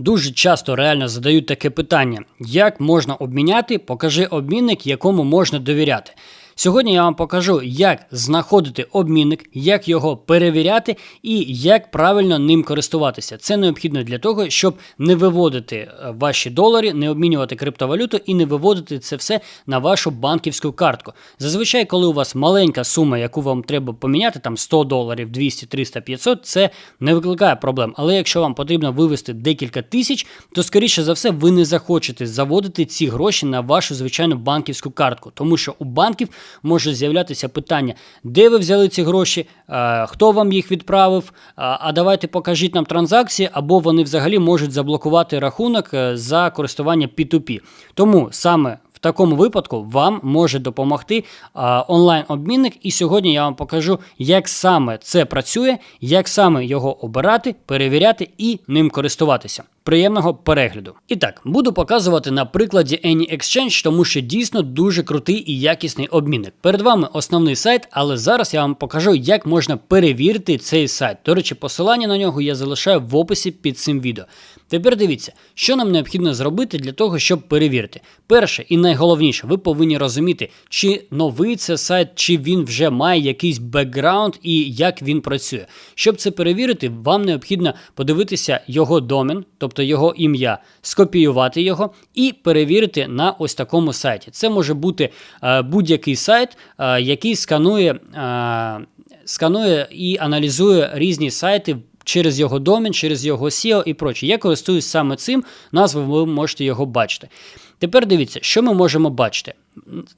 Дуже часто реально задають таке питання: як можна обміняти, покажи обмінник, якому можна довіряти. Сьогодні я вам покажу, як знаходити обмінник, як його перевіряти і як правильно ним користуватися. Це необхідно для того, щоб не виводити е, ваші долари, не обмінювати криптовалюту і не виводити це все на вашу банківську картку. Зазвичай, коли у вас маленька сума, яку вам треба поміняти, там 100 доларів, 200, 300, 500, це не викликає проблем. Але якщо вам потрібно вивести декілька тисяч, то скоріше за все ви не захочете заводити ці гроші на вашу звичайну банківську картку, тому що у банків може з'являтися питання, де ви взяли ці гроші, е, хто вам їх відправив, а а давайте покажіть нам транзакції, або вони взагалі можуть заблокувати рахунок е, за користування P2P. Тому саме в такому випадку вам може допомогти онлайн-обмінник, і сьогодні я вам покажу, як саме це працює, як саме його обирати, перевіряти і ним користуватися. Приємного перегляду. І так, буду показувати на прикладі AnyExchange, тому що дійсно дуже крутий і якісний обмінник. Перед вами основний сайт, але зараз я вам покажу, як можна перевірити цей сайт. До речі, посилання на нього я залишаю в описі під цим відео. Тепер дивіться, що нам необхідно зробити для того, щоб перевірити. Перше і найголовніше, ви повинні розуміти, чи новий це сайт, чи він вже має якийсь бекграунд і як він працює. Щоб це перевірити, вам необхідно подивитися його домен, тобто його ім'я, скопіювати його і перевірити на ось такому сайті. Це може бути е, будь-який сайт, е, який сканує, е, сканує і аналізує різні сайти через його домен, через його SEO і проче. Я користуюсь саме цим, назву ви можете його бачити. Тепер дивіться, що ми можемо бачити.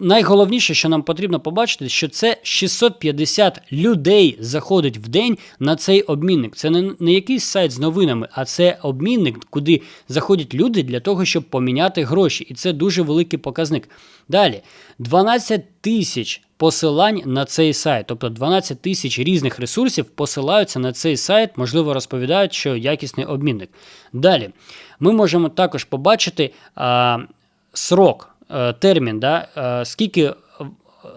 Найголовніше, що нам потрібно побачити, що це 650 людей заходить в день на цей обмінник. Це не, не якийсь сайт з новинами, а це обмінник, куди заходять люди для того, щоб поміняти гроші. І це дуже великий показник. Далі 12 тисяч посилань на цей сайт, тобто 12 тисяч різних ресурсів посилаються на цей сайт, можливо, розповідають, що якісний обмінник. Далі ми можемо також побачити а, срок. Е, термін, да, е, скільки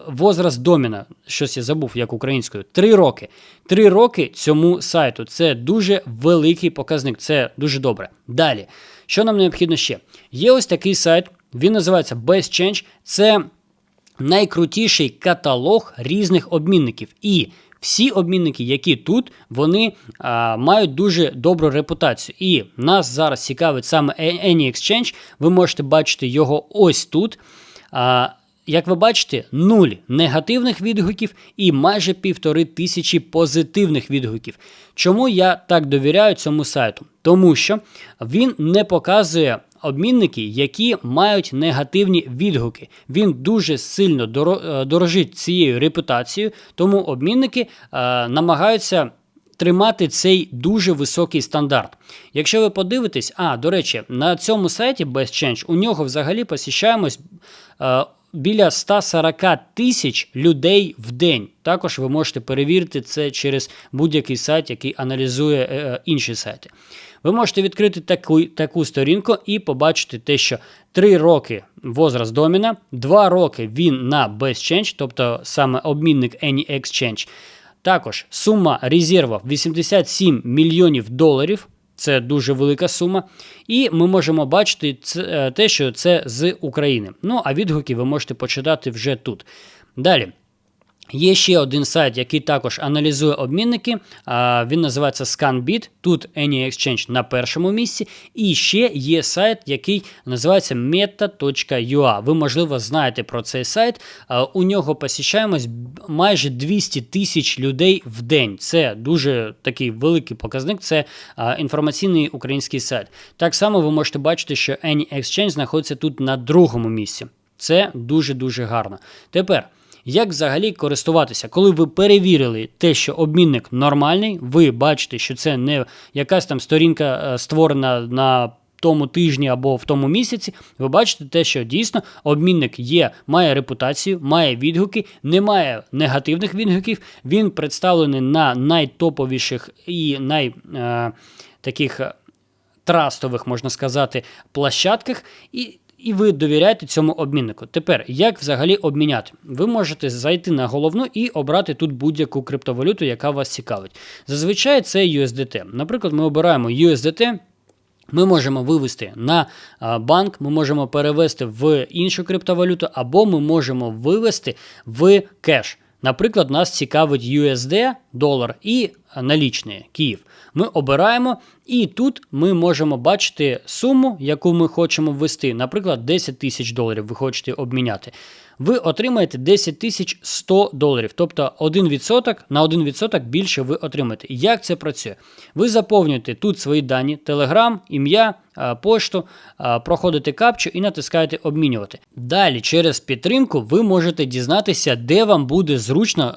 возраст доміна, щось я забув, як українською, три роки. Три роки цьому сайту. Це дуже великий показник, це дуже добре. Далі, що нам необхідно ще? Є ось такий сайт, він називається Best Change. Це найкрутіший каталог різних обмінників. І всі обмінники, які тут, вони а, мають дуже добру репутацію. І нас зараз цікавить саме AnyExchange. Ви можете бачити його ось тут. А, як ви бачите, нуль негативних відгуків і майже півтори тисячі позитивних відгуків. Чому я так довіряю цьому сайту? Тому що він не показує обмінники, які мають негативні відгуки. Він дуже сильно е, дорожить цією репутацією, тому обмінники е, намагаються. Тримати цей дуже високий стандарт. Якщо ви подивитесь, а, до речі, на цьому сайті BestChange у нього взагалі посіщаємось е, біля 140 тисяч людей в день. Також ви можете перевірити це через будь-який сайт, який аналізує е, е інші сайти. Ви можете відкрити таку таку сторінку і побачити те, що 3 роки возраст доміна, 2 роки він на BestChange, тобто саме обмінник AnyExchange. Також сума резервів 87 мільйонів доларів. Це дуже велика сума. І ми можемо бачити це, те, що це з України. Ну, а відгуки ви можете почитати вже тут. Далі. Є ще один сайт, який також аналізує обмінники. Він називається ScanBit. Тут AnyExchange на першому місці. І ще є сайт, який називається meta.ua. Ви, можливо, знаєте про цей сайт. У нього посіщаємось майже 200 тисяч людей в день. Це дуже такий великий показник. Це інформаційний український сайт. Так само ви можете бачити, що AnyExchange знаходиться тут на другому місці. Це дуже-дуже гарно. Тепер. Як взагалі користуватися? Коли ви перевірили те, що обмінник нормальний, ви бачите, що це не якась там сторінка е, створена на тому тижні або в тому місяці, ви бачите те, що дійсно обмінник є, має репутацію, має відгуки, немає негативних відгуків. Він представлений на найтоповіших і най е, таких е, трастових, можна сказати, площадках. І і ви довіряєте цьому обміннику. Тепер, як взагалі обміняти? Ви можете зайти на головну і обрати тут будь-яку криптовалюту, яка вас цікавить. Зазвичай це USDT. Наприклад, ми обираємо USDT. Ми можемо вивести на банк, ми можемо перевести в іншу криптовалюту, або ми можемо вивести в кеш. Наприклад, нас цікавить USD, долар і налічний Київ. Ми обираємо, і тут ми можемо бачити суму, яку ми хочемо ввести. Наприклад, 10 тисяч доларів ви хочете обміняти. Ви отримаєте 10 тисяч 100 доларів, тобто 1% на 1% більше ви отримаєте. Як це працює? Ви заповнюєте тут свої дані, телеграм, ім'я, пошту, проходите капчу і натискаєте обмінювати. Далі, через підтримку, ви можете дізнатися, де вам буде зручно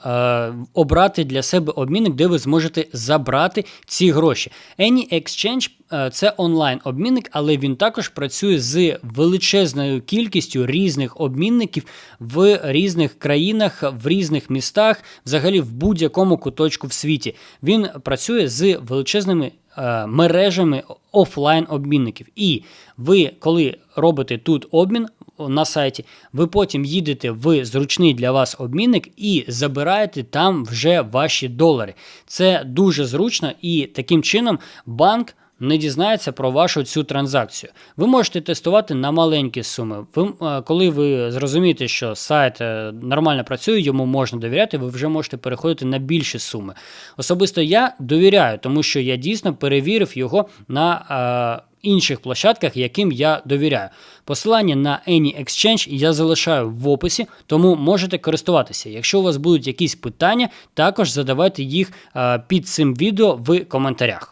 обрати для себе обмінник, де ви зможете забрати ці гроші. Any Exchange е, це онлайн обмінник, але він також працює з величезною кількістю різних обмінників в різних країнах, в різних містах, взагалі в будь-якому куточку в світі. Він працює з величезними е, мережами офлайн обмінників. І ви, коли робите тут обмін на сайті, ви потім їдете в зручний для вас обмінник і забираєте там вже ваші долари. Це дуже зручно, і таким чином банк. Не дізнається про вашу цю транзакцію. Ви можете тестувати на маленькі суми. Ви, е, коли ви зрозумієте, що сайт е, нормально працює, йому можна довіряти, ви вже можете переходити на більші суми. Особисто я довіряю, тому що я дійсно перевірив його на е, інших площадках, яким я довіряю. Посилання на Any Exchange я залишаю в описі, тому можете користуватися. Якщо у вас будуть якісь питання, також задавайте їх під цим відео в коментарях.